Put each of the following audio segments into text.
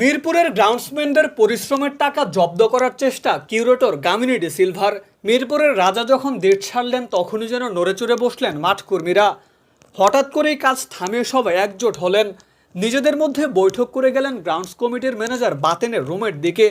মিরপুরের গ্রাউন্ডসম্যানদের পরিশ্রমের টাকা জব্দ করার চেষ্টা কিউরেটর গামিনী ডি সিলভার। মিরপুরের রাজা যখন দেশ ছাড়লেন, তখনই যেন নড়েচড়ে বসলেন মাঠ কর্মীরা। হঠাৎ করেই কাজ থামিয়ে সবাই একজোট হলেন। নিজেদের মধ্যে বৈঠক করে গেলেন গ্রাউন্ডস কমিটির ম্যানেজার বাতেনের রুমের দিকে।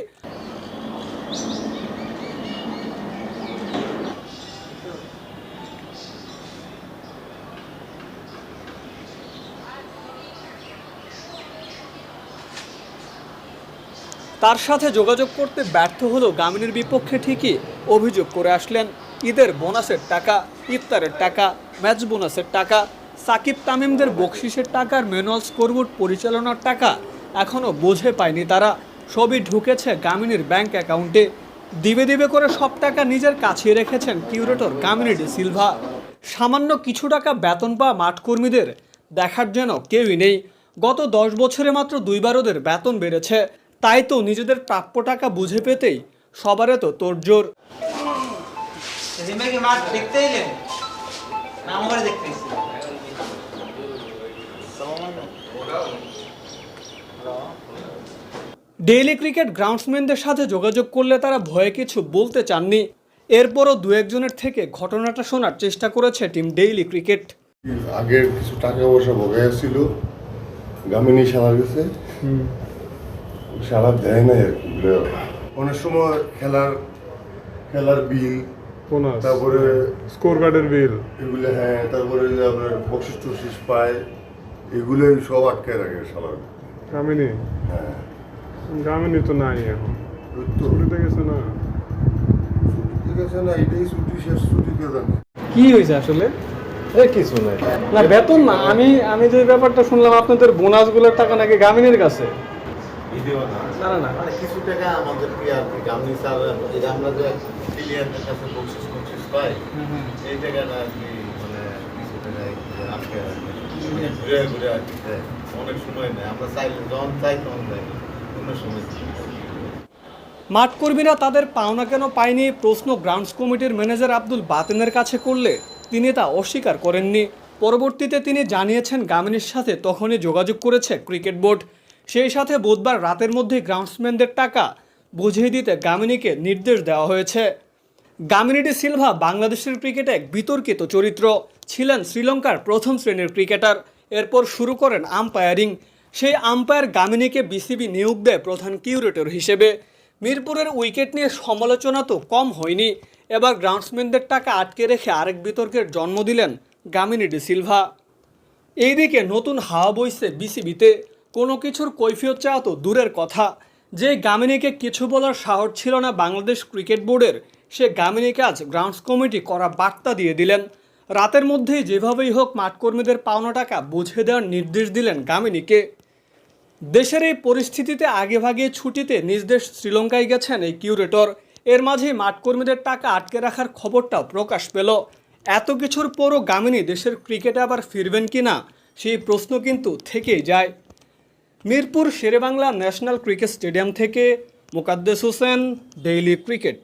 তার সাথে যোগাযোগ করতে ব্যর্থ হলেও গামিনীর বিপক্ষে ঠিকই অভিযোগ করে আসলেন। ঈদের বোনাসের টাকা, ইফতারের টাকা, ম্যাচ বোনাসের টাকা, সাকিব তামিমদের বকশিসের টাকার ম্যানুয়াল স্কোরবোর্ড পরিচালনার টাকা এখনও বুঝে পায়নি তারা। সবই ঢুকেছে গামিনীর ব্যাংক অ্যাকাউন্টে। দিবে দিবে করে সব টাকা নিজের কাছে রেখেছেন কিউরেটর ডি সিলভা। সামান্য কিছু টাকা বেতন পাওয়া মাঠকর্মীদের দেখার যেন কেউই নেই। গত দশ বছরে মাত্র দুইবার ওদের বেতন বেড়েছে। তাই তো নিজেদের প্রাপ্য টাকা বুঝে পেতেই সবারে তো তোড়জোড় জিম্মে কি মাঠ দেখতে এলেন? না আমার দেখতে এসেছি। ডেইলি ক্রিকেট গ্রাউন্ডসম্যানদের সাথে যোগাযোগ করলে তারা ভয়ে কিছু বলতে চাননি। এরপরও দু একজনের থেকে ঘটনাটা শোনার চেষ্টা করেছে টিম ডেইলি ক্রিকেট আগের কিছু টাকা পয়সা বকেয়া ছিল গামিনী সালার গেছে সারা দেয় না আর কি অনেক সময় খেলার খেলার বিল তারপরে স্কোর কার্ডের বিল। এগুলো হ্যাঁ তারপরে যে আপনার বকশিস টকশিস পায় এগুলোই সব আটকায় রাখে সালার কামিনী হ্যাঁ। কামিনী তো নাই এখন। তো ছুটিতে গেছে না? ঠিক আছে না এটাই ছুটি শেষ ছুটি কে জানে? কি হয়েছে আসলে? কিছু নাই। না বেতন না আমি আমি যে ব্যাপারটা শুনলাম আপনাদের বোনাসগুলোর টাকা নাকি গামিনীর কাছে? না। না না মানে কিছু টাকা আমাদেরকে আর কি গামনি স্যার এই আমরা যে প্লেয়ারদের কাছে বকশিস বকশিস পাই এই টাকাটা আর কি মানে কিছু টাকা একটু আটকে রাখে। মানে ঘুরে ঘুরে আর কি অনেক সময় নেয়। আমরা চাইলে যখন চাই তখন দেয়। অন্য সময় দিই না। তাদের পাওনা কেন পায়নি? প্রশ্ন গ্রাউন্ডস কমিটির ম্যানেজার আব্দুল বাতেনের কাছে করলে তিনি তা অস্বীকার করেননি। পরবর্তীতে তিনি জানিয়েছেন গামিনীর সাথে তখনই যোগাযোগ করেছে ক্রিকেট বোর্ড। সেই সাথে বুধবার রাতের মধ্যে গ্রাউন্ডসম্যানদের টাকা বুঝিয়ে দিতে গামিনীকে নির্দেশ দেওয়া হয়েছে। গামিনী ডি সিলভা বাংলাদেশের ক্রিকেটে এক বিতর্কিত চরিত্র। ছিলেন শ্রীলঙ্কার প্রথম শ্রেণির ক্রিকেটার। এরপর শুরু করেন আম্পায়ারিং। সেই আম্পায়ার গামিনীকে বিসিবি নিয়োগ দেয় প্রধান কিউরেটর হিসেবে। মিরপুরের উইকেট নিয়ে সমালোচনা তো কম হয়নি। এবার গ্রাউন্ডসম্যানদের টাকা আটকে রেখে আরেক বিতর্কের জন্ম দিলেন গামিনী ডি সিলভা। এইদিকে নতুন হাওয়া বইছে বিসিবিতে। কোনো কিছুর কৈফিয়ত চাওয়া তো দূরের কথা। যে গামিনীকে কিছু বলার সাহস ছিল না বাংলাদেশ ক্রিকেট বোর্ডের, সে গামিনীকে আজ গ্রাউন্ডস কমিটি করা বার্তা দিয়ে দিলেন। রাতের মধ্যেই যেভাবেই হোক মাঠকর্মীদের পাওনা টাকা বুঝে দেওয়ার নির্দেশ দিলেন গামিনীকে। দেশের এই পরিস্থিতিতে আগেভাগে ছুটিতে নিজ দেশ শ্রীলঙ্কায় গেছেন এই কিউরেটর। এর মাঝেই মাঠকর্মীদের টাকা আটকে রাখার খবরটাও প্রকাশ পেল। এত কিছুর পরও গামিনী দেশের ক্রিকেটে আবার ফিরবেন কিনা, সেই প্রশ্ন কিন্তু থেকেই যায়। Mirpur Sher e Bangla national cricket stadium থেকে মোকাদ্দেস হোসেন ডেইলি ক্রিকেট।